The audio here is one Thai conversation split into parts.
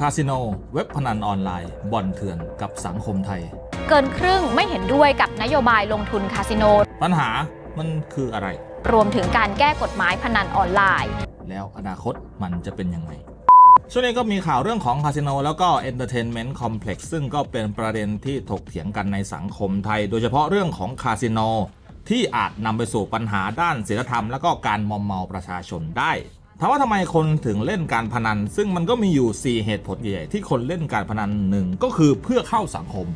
คาสิโน เว็บพนันออนไลน์ บ่อนเถื่อนกับสังคมไทย เกินครึ่งไม่เห็นด้วยกับนโยบายลงทุนคาสิโน ปัญหามันคืออะไร รวมถึงการแก้กฎหมายพนันออนไลน์ แล้วอนาคตมันจะเป็นยังไงช่วงนี้ก็มีข่าวเรื่องของคาสิโนแล้วก็เอนเตอร์เทนเมนต์คอมเพล็กซ์ซึ่งก็เป็นประเด็นที่ถกเถียงกันในสังคมไทย โดยเฉพาะเรื่องของคาสิโนที่อาจนำไปสู่ปัญหาด้านศีลธรรม แล้วก็การมอมเมาประชาชนได้ถามว่าทำไมคนถึงเล่นการพนัน ซึ่งมันก็มีอยู่ 4 เหตุผลใหญ่ๆที่คนเล่นการพนันหนึ่งก็คือเพื่อเข้าสังคม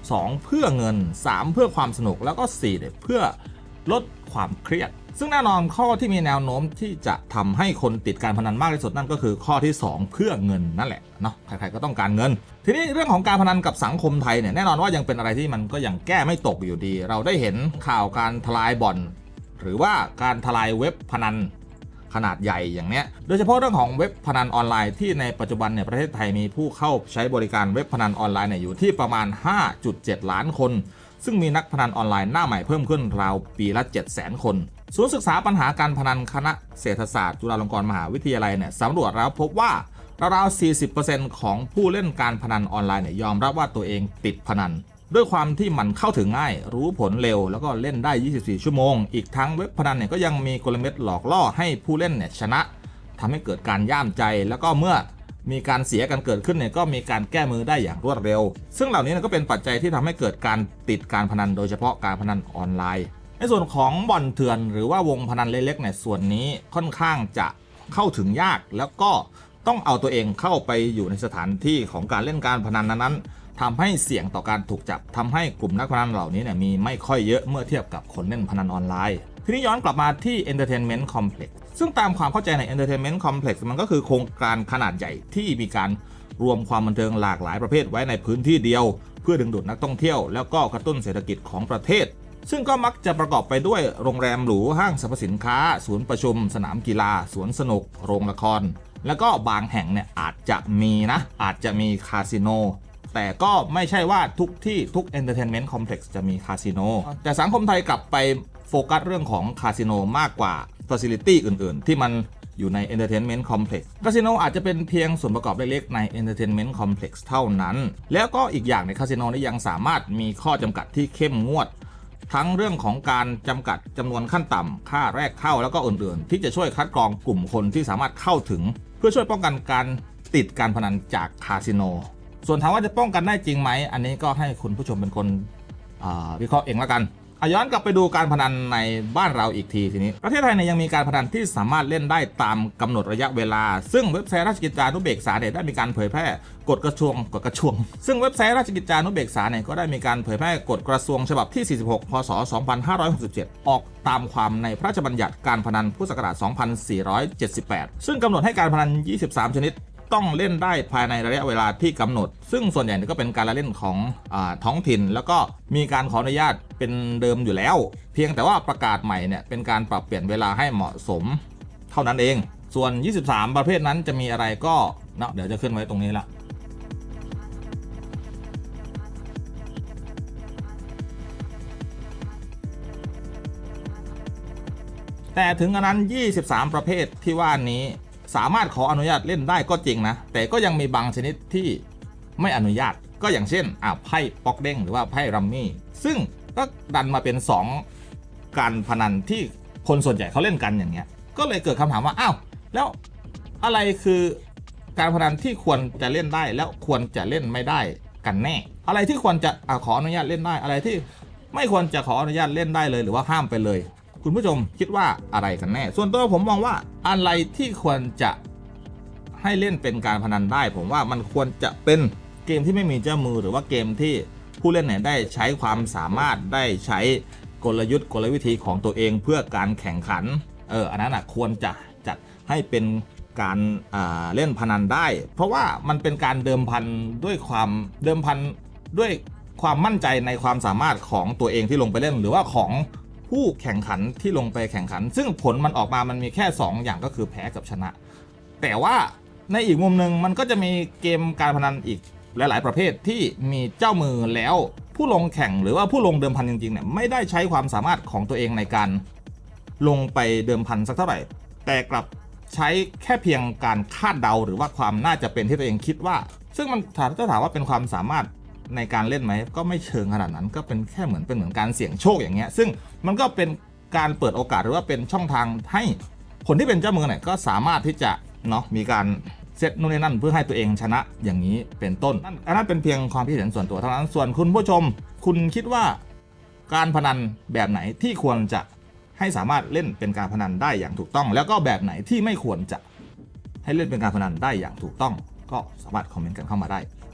2 เพื่อเงิน 3 เพื่อความสนุกแล้วก็4เนี่ยเพื่อลดความเครียด ซึ่งแน่นอนข้อที่มีแนวโน้มที่จะทำให้คนติดการพนันมากที่สุดนั่นก็คือข้อที่ 2 เพื่อเงินนั่นแหละเนาะใครๆก็ต้องการเงิน ทีนี้เรื่องของการพนันกับสังคมไทยเนี่ยแน่นอนว่ายังเป็นอะไรที่มันก็ยังแก้ไม่ตกอยู่ดี เราได้เห็นข่าวการทลายบ่อนหรือว่าการทลายเว็บพนัน ขนาดใหญ่อย่างเนี้ย โดยเฉพาะเรื่องของเว็บพนันออนไลน์ที่ในปัจจุบันเนี่ยประเทศไทยมีผู้เข้าใช้บริการเว็บพนันออนไลน์เนี่ยอยู่ที่ประมาณ 5.7 ล้านคน ซึ่งมีนักพนันออนไลน์หน้าใหม่เพิ่มขึ้นราวปีละ 700,000 คน ศูนย์ศึกษาปัญหาการพนันคณะเศรษฐศาสตร์จุฬาลงกรณ์มหาวิทยาลัยเนี่ยสำรวจแล้วพบว่าราวๆ40%ของผู้เล่นการพนันออนไลน์เนี่ยยอมรับว่าตัวเองติดพนัน ด้วยความที่มันเข้าถึงง่าย รู้ผลเร็ว แล้วก็เล่นได้ 24 ชั่วโมง อีกทั้งเว็บพนันเนี่ยก็ยังมีกลเม็ดหลอกล่อให้ผู้เล่นเนี่ยชนะทำให้เกิดการย่ามใจ แล้วก็เมื่อมีการเสียกันเกิดขึ้นเนี่ยก็มีการแก้มือได้อย่างรวดเร็ว ซึ่งเหล่านี้นก็เป็นปัจจัยที่ทำให้เกิดการติดการพนันโดยเฉพาะการพนันออนไลน์ ในส่วนของบ่อนเถื่อน หรือว่าวงพนันเล็กๆเนี่ยส่วนนี้ค่อนข้างจะเข้าถึงยากแล้วก็ ต้องเอาตัวเองเข้าไปอยู่ในสถานที่ของการเล่นการพนันนั้นๆทำให้เสี่ยงต่อการถูกจับทำให้กลุ่มนักพนันเหล่านี้เนี่ยมีไม่ค่อยเยอะเมื่อเทียบกับคนเล่นพนันออนไลน์ทีนี้ย้อนกลับมาที่ Entertainment Complex ซึ่งตามความเข้าใจใน Entertainment Complex มันก็คือโครงการขนาดใหญ่ที่มีการรวมความบันเทิงหลากหลายประเภทไว้ในพื้นที่เดียว เพื่อดึงดูดนักท่องเที่ยวแล้วก็กระตุ้นเศรษฐกิจของประเทศ ซึ่งก็มักจะประกอบไปด้วยโรงแรมหรูห้างสรรพสินค้า ศูนย์ประชุม สนามกีฬา สวนสนุก โรงละคร แล้วก็บางแห่งเนี่ยอาจจะมีนะอาจจะมีคาสิโนแต่ก็ไม่ใช่ว่าทุกที่ทุก Entertainment Complex จะมีคาสิโน แต่สังคมไทยกลับไปโฟกัสเรื่องของคาสิโนมากกว่า Facility อื่นๆ ที่มันอยู่ใน Entertainment Complex คาสิโนอาจจะเป็นเพียงส่วนประกอบเล็กๆ ใน Entertainment Complex เท่านั้น แล้วก็อีกอย่างในคาสิโนนี่ยังสามารถมีข้อจำกัดที่เข้มงวด ทั้งเรื่องของการจำกัดจำนวนขั้นต่ำค่าแรกเข้าแล้วก็อื่นๆ ที่จะช่วยคัดกรองกลุ่มคนที่สามารถเข้าถึงเพื่อช่วยป้องกันการติดการพนันจากคาสิโน ส่วนถามว่าจะป้องกันได้จริงไหม อันนี้ก็ให้คุณผู้ชมเป็นคนวิเคราะห์เองแล้วกัน อะย้อนกลับไปดูการพนันในบ้านเราอีกทีทีนี้ ประเทศไทยเนี่ยยังมีการพนันที่สามารถเล่นได้ตามกำหนดระยะเวลา ซึ่งเว็บไซต์ราชกิจจานุเบกษาเนี่ยได้มีการเผยแพร่กฎกระทรวงกฎกระทรวง ซึ่งเว็บไซต์ราชกิจจานุเบกษาเนี่ยก็ได้มีการเผยแพร่กฎกระทรวงฉบับที่ 46 พศ 2567 ออกตามความในพระราชบัญญัติการพนันพุทธศักราช 2478 ซึ่งกำหนดให้การพนัน 23 ชนิด ต้องเล่นได้ภายในระยะเวลาที่กำหนด ซึ่งส่วนใหญ่ก็เป็นการละเล่นของอท้องถิ่น แล้วก็มีการขออนุญาตเป็นเดิมอยู่แล้ว เพียงแต่ว่าประกาศใหม่เนี่ยเป็นการปรับเปลี่ยนเวลาให้เหมาะสม เท่านั้นเอง ส่วน 23 ประเภทนั้นจะมีอะไรก็เนาะเดี๋ยวจะขึ้นไว้ตรงนี้ละแต่ถึงกระนั้น 23 ประเภทที่ว่านี้ สามารถขออนุญาตเล่นได้ก็จริงนะ แต่ก็ยังมีบางชนิดที่ไม่อนุญาตก็อย่างเช่นอ่าไพ่ปอกเด้งหรือว่าไพ่รัมมี่ซึ่งก็ดันมาเป็น 2 การพนันที่คนส่วนใหญ่เขาเล่นกันอย่างเงี้ย ก็เลยเกิดคำถามว่าอ้าวแล้วอะไรคือการพนันที่ควรจะเล่นได้แล้วควรจะเล่นไม่ได้กันแน่ อะไรที่ควรจะอขออนุญาตเล่นได้อะไรที่ไม่ควรจะขออนุญาตเล่นได้เลยหรือว่าห้ามไปเลย คุณผู้ชมคิดว่าอะไรกันแน่ ส่วนตัวผมมองว่าอะไรที่ควรจะให้เล่นเป็นการพนันได้ ผมว่ามันควรจะเป็นเกมที่ไม่มีเจ้ามือหรือว่าเกมที่ผู้เล่นเนี่ยได้ใช้ความสามารถได้ใช้กลยุทธ์กลวิธีของตัวเองเพื่อการแข่งขัน เอออันนั้นอะควรจะจัดให้เป็นการอ่าเล่นพนันได้ เพราะว่ามันเป็นการเดิมพันด้วยความเดิมพันด้วยความมั่นใจในความสามารถของตัวเองที่ลงไปเล่น หรือว่าของ ผู้แข่งขันที่ลงไปแข่งขัน ซึ่งผลมันออกมามันมีแค่ 2 อย่างก็คือแพ้กับชนะ แต่ว่าในอีกมุมหนึ่งมันก็จะมีเกมการพนันอีกหลาย ๆ ประเภทที่มีเจ้ามือแล้วผู้ลงแข่งหรือว่าผู้ลงเดิมพันจริง ๆ เนี่ยไม่ได้ใช้ความสามารถของตัวเองในการลงไปเดิมพันสักเท่าไหร่ แต่กลับใช้แค่เพียงการคาดเดาหรือว่าความน่าจะเป็นที่ตัวเองคิดว่า ซึ่งมันถามถ้าถามว่าเป็นความสามารถ ในการเล่นไหมก็ไม่เชิงขนาดนั้นก็เป็นแค่เหมือนเป็นเหมือนการเสี่ยงโชคอย่างเงี้ยซึ่งมันก็เป็นการเปิดโอกาสหรือว่าเป็นช่องทางให้คนที่เป็นเจ้ามือเนี่ยก็สามารถที่จะเนาะมีการเซตนู่นนี่นั่นเพื่อให้ตัวเองชนะอย่างนี้เป็นต้นนั่นอันนั้นเป็นเพียงความคิดเห็นส่วนตัวเท่านั้นส่วนคุณผู้ชม คุณคิดว่าการพนันแบบไหนที่ควรจะให้สามารถเล่นเป็นการพนันได้อย่างถูกต้อง แล้วก็แบบไหนที่ไม่ควรจะให้เล่นเป็นการพนันได้อย่างถูกต้อง ก็สามารถคอมเมนต์กันเข้ามาได้